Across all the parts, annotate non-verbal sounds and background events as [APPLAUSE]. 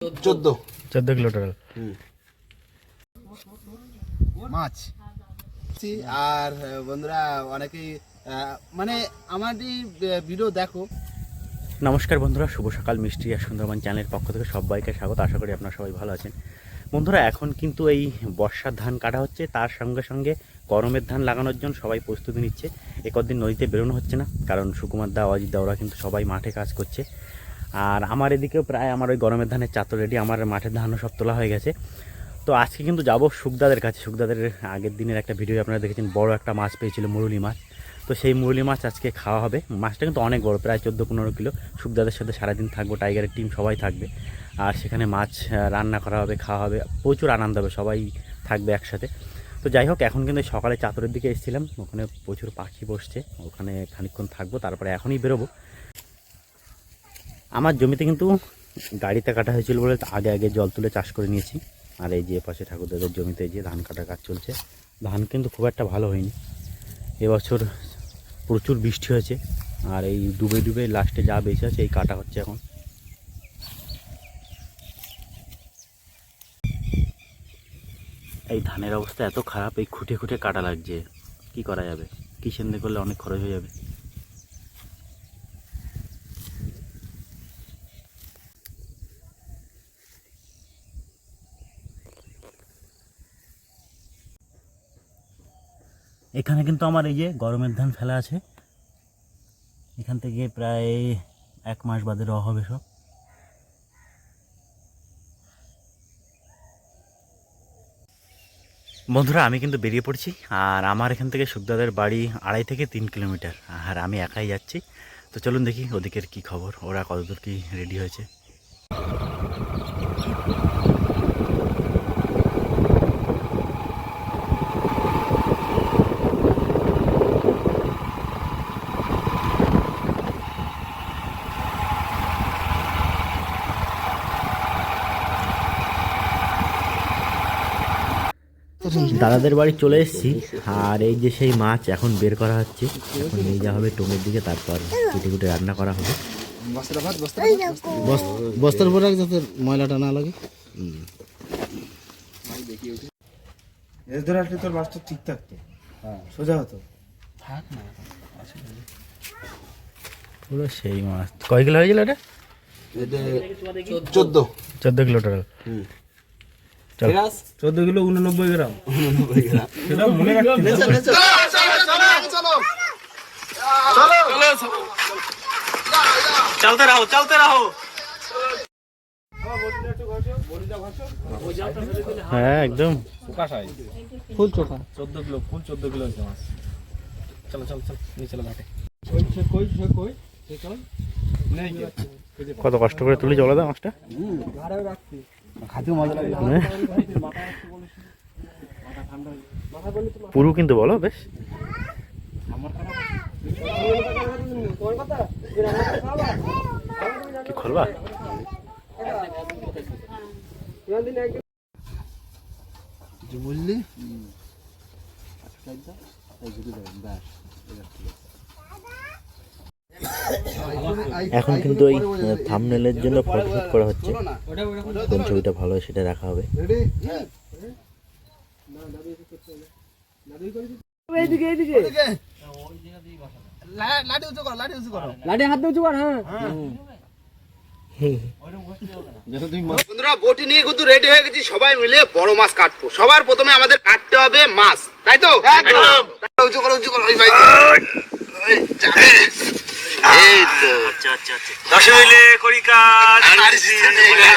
চোদ্দ। চোদ্দ kilo total মাছ। আর বন্ধুরা অনেকেই মানে আমাদের ভিডিও দেখো। নমস্কার বন্ধুরা শুভ সকাল মিষ্টি আর সুন্দরবন চ্যানেলের পক্ষ থেকে সবাইকে স্বাগত। আশা করি আপনারা সবাই ভালো আছেন। বন্ধুরা এখন কিন্তু এই বর্ষার ধান কাটা হচ্ছে। তার সঙ্গে সঙ্গে গরমের ধান লাগানোর জন্য সবাই প্রস্তুতি নিচ্ছে। একদিন নদীতে বেরোনো হচ্ছে না কারণ সুকুমার দা অজিত দা ওরা কিন্তু সবাই মাঠে কাজ করছে। আর আমার এদিকেও প্রায় আমার ওই গরমের ধানের চাতর রেডি, আমার মাঠের ধানও সব তোলা হয়ে গেছে। তো আজকে কিন্তু যাব সুখদাদের কাছে। সুখদাদের আগের দিনের একটা ভিডিও আপনারা দেখেছেন, বড় একটা মাছ পেয়েছিল মুরুলি মাছ। তো সেই মুরলি মাছ আজকে খাওয়া হবে। মাছটা কিন্তু অনেক বড়, প্রায় চোদ্দ পনেরো কিলো। সুখদাদের সাথে সারাদিন থাকব, টাইগারের টিম সবাই থাকবে। আর সেখানে মাছ রান্না করা হবে, খাওয়া হবে, প্রচুর আনন্দ হবে, সবাই থাকবে একসাথে। তো যাই হোক, এখন কিন্তু সকালে চাতরের দিকে এসেছিলাম, ওখানে প্রচুর পাখি বসছে, ওখানে খানিকক্ষণ থাকব, তারপরে এখনই বেরোবো। আমার জমিতে কিন্তু গাড়িতে কাটা হয়েছিল বলে আগে আগে জল তুলে চাষ করে নিয়েছি। আর এই যে পাশে ঠাকুরদাদের জমিতে যে ধান কাটার কাজ চলছে, ধান কিন্তু খুব একটা ভালো হয়নি। এবছর প্রচুর বৃষ্টি হয়েছে, আর এই ডুবে ডুবে লাস্টে যা বেঁচে আছে এই কাটা হচ্ছে এখন। এই ধানের অবস্থা এত খারাপ, এই খুঁটে খুঁটে কাটা লাগছে। কি করা যাবে? কিষেন করলে অনেক খরচ হয়ে যাবে। এখানে কিন্তু আমার এই যে গরমের ধান ফেলা আছে। এখান থেকে প্রায় এক মাস বাদে র হবে সব। বন্ধুরা, আমি কিন্তু বেরিয়ে পড়ছি, আর আমার এখান থেকে সুখদাদের বাড়ি আড়াই থেকে তিন কিলোমিটার, আর আমি একাই যাচ্ছি। তো চলুন দেখি ওদিকের কি খবর, ওরা কতদূর কি রেডি হয়েছে। দাদাদের বাড়ি চলে এসেছি আর এই যে সেই মাছ এখন বের করা হচ্ছে এখন নিয়ে যাওয়া হবে টোমের দিকে তারপর কুটে কুটে রান্না করা হবে। বস্তার উপর রাখ যাতে ময়লাটা না লাগে। এর ধরে আসলে তোর মাছটা ঠিক থাকতো। সোজা হতো। পুরো সেই মাছ। কয় কিলো হয়েছিল এটা? চোদ্দ। চোদ্দ। কিলো টোটাল চোদ্দ কিলো উননব্বই গ্রাম। সেটা মনে রাখতে চলতে রাহো চলতে রাহো। হ্যাঁ একদম। ফুল চোখা। চোদ্দ কিলো ফুল চোদ্দ কিলো হয়েছে মাছ চলো চলো চলো নিয়ে চলো ঘাটে কত কষ্ট করে তুলি জলে দাও মাছটা খাতেও মজা লাগে। [LAUGHS] হ্যাঁ। পুরু কিন্তু বলো বেশ। কি খোলবা বুঝলি এখন কিন্তু ওই থামনেলের জন্য ফটোশুট করা হচ্ছে। কোন ছবিটা ভালো হয় সেটা রাখা হবে। বন্ধুরা বটি নিয়ে কিন্তু রেডি হয়ে গেছি। সবাই মিলে বড় মাছ কাটবো। সবার প্রথমে আমাদের কাটতে হবে মাছ তাই তো? উঁচু করো উঁচু করো। ভাই। ওই, যাবে। এই তো। আচ্ছা আচ্ছা আচ্ছা। দশ মিলে করি কাজ আর কিছু নেই না।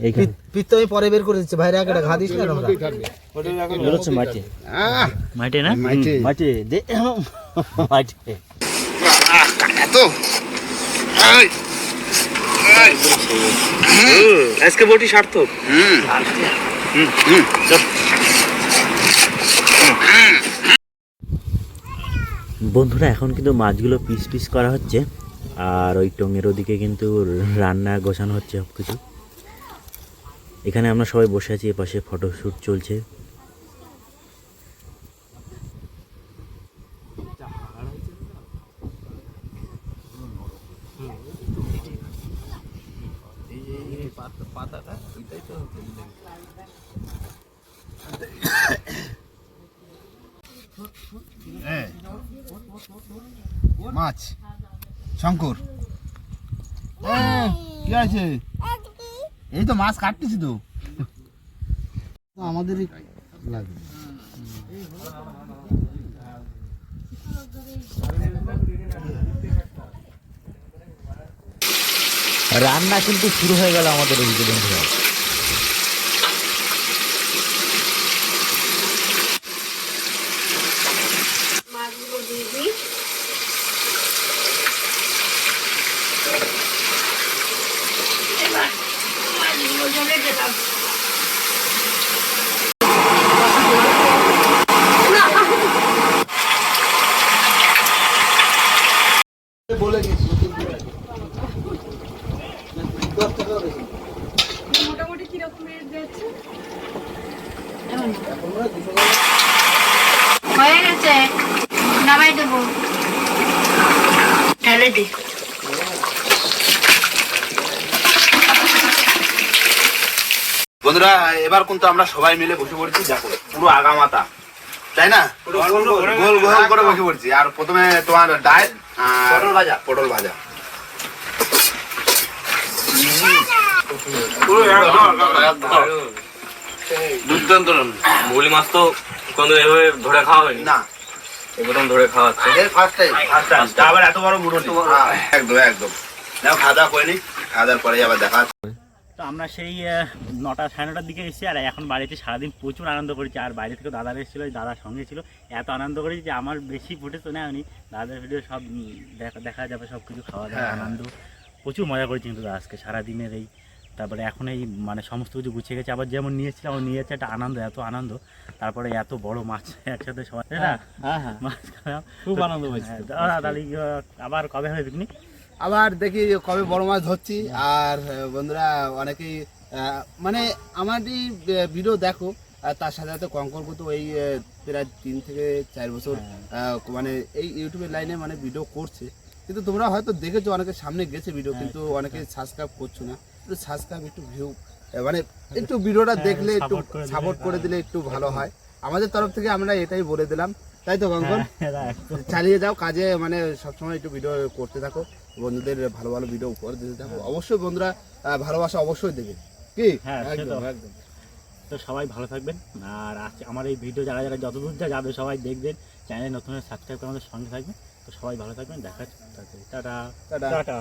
এইখানে। পিত্ত আমি পরে বের করে দিচ্ছি ভাইরা একটা ঘা দিস না আহ, না? দে এই, এই, আজকে বটি সার্থক। হুম, হুম, হুম, চল। বন্ধুরা, এখন কিন্তু মাছগুলো পিস পিস করা হচ্ছে, আর ওই টঙের ওদিকে কিন্তু রান্না গোছানো হচ্ছে সব কিছু এখানে আমরা সবাই বসে আছি, এপাশে ফটোশ্যুট চলছে। মাছ, শঙ্কর। কি আছে? এই তো মাছ কাটতেছি তো। আমাদেরই রান্না কিন্তু শুরু হয়ে গেল আমাদের বন্ধুরা। মোটামুটি কীরকম রেট যাচ্ছে হয়ে গেছে নামাই দেবো। ঢেলে দি বন্ধুরা এবার কিন্তু আমরা সবাই মিলে বসে পড়ছি দেখো পুরো আগামাতা। তাই না? গোল গোল করে বসে পড়ছি। আর প্রথমে তোমার ডাল পটল ভাজা। পটল ভাজা। দুর্দান্ত বলি মাছ তো কোনো এভাবে ধরে খাওয়া হয়নি। না। প্রথম ধরে খাওয়া হচ্ছে। ফার্স্ট টাইম ফার্স্ট টাইম আবার এত বড় একদম একদম। দেখো খাওয়া দাওয়া করে নি। খাওয়া দাওয়ার পরে আবার দেখা। তো আমরা সেই নটা সাড়ে নটার দিকে এসেছি আর এখন বাড়িতে সারাদিন প্রচুর আনন্দ করেছি। আর বাইরে থেকে দাদা এসেছিল দাদার সঙ্গে ছিল। এত আনন্দ করেছি যে আমার বেশি ফুটে তো নেয়নি। দাদার ভিডিও সব দেখা দেখা যাবে সব কিছু খাওয়া দাওয়া হ্যাঁ। আনন্দ। প্রচুর মজা করেছি কিন্তু আজকে সারাদিনের এই তারপরে এখন এই মানে সমস্ত কিছু গুছিয়ে গেছে। আবার যেমন নিয়েছিলাম আমার নিয়ে যাচ্ছে একটা আনন্দ এত আনন্দ। তারপরে এত বড় মাছ [LAUGHS] একসাথে সবাই না? হ্যাঁ হ্যাঁ মাছ খাওয়া। খুব আনন্দ পাইছি হ্যাঁ, দাদা, আবার কবে হবে পিকনিক আবার দেখি কবে বড় মাছ ধরছি। আর বন্ধুরা অনেকেই মানে আমারই ভিডিও দেখো আর তার সাথে সাথে কঙ্কর তো এই প্রায় তিন থেকে চার বছর মানে এই ইউটিউবের লাইনে মানে ভিডিও করছে। কিন্তু তোমরা হয়তো দেখেছ অনেকে সামনে গেছে ভিডিও কিন্তু অনেকে সাবস্ক্রাইব করছ না। একটু সাবস্ক্রাইব একটু ভিউ মানে একটু ভিডিওটা দেখলে একটু সাপোর্ট করে দিলে একটু ভালো হয়। আমাদের তরফ থেকে আমরা এটাই বলে দিলাম। তাই তো কঙ্কর? হ্যাঁ, চালিয়ে যাও কাজে মানে সবসময় একটু ভিডিও করতে থাকো। বন্ধুদের ভালো ভালো ভিডিও উপহার দিতে থাকব। অবশ্যই বন্ধুরা ভালোবাসা অবশ্যই দেবে। কি? হ্যাঁ, একদম তো। একদম। তো সবাই ভালো থাকবেন। আর আজকে আমার এই ভিডিও যারা যারা যতদূর যা যাবে সবাই দেখবেন চ্যানেল নতুন সাবস্ক্রাইব করে আমাদের সঙ্গে থাকবেন। তো সবাই ভালো থাকবেন দেখা টাটা। টাটা।